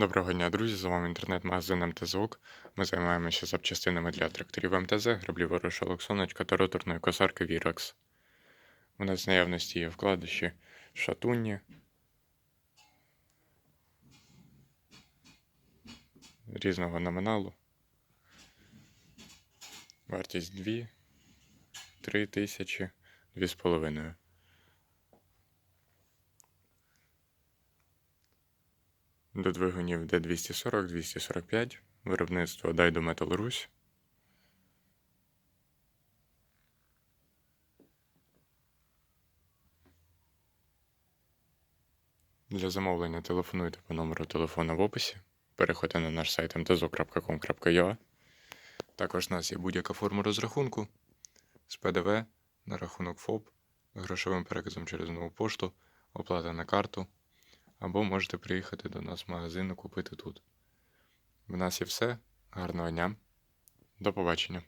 Доброго дня, друзі! З вами інтернет-магазин МТЗОК. Ми займаємося запчастинами для тракторів МТЗ, граблі ворошилок сонечка та роторної косарки Virax. У нас в наявності є вкладиші шатунні, різного номіналу. Вартість 2, 3 тисячі, 2,5. До двигунів Д240, 245, виробництво Дайдо Метал Русь. Для замовлення телефонуйте по номеру телефону в описі. Переходьте на наш сайт mtzo.com.ua. Також у нас є будь-яка форма розрахунку з ПДВ на рахунок ФОП, грошовим переказом через нову пошту, оплата на карту або можете приїхати до нас в магазин і купити тут. В нас є все. Гарного дня. До побачення.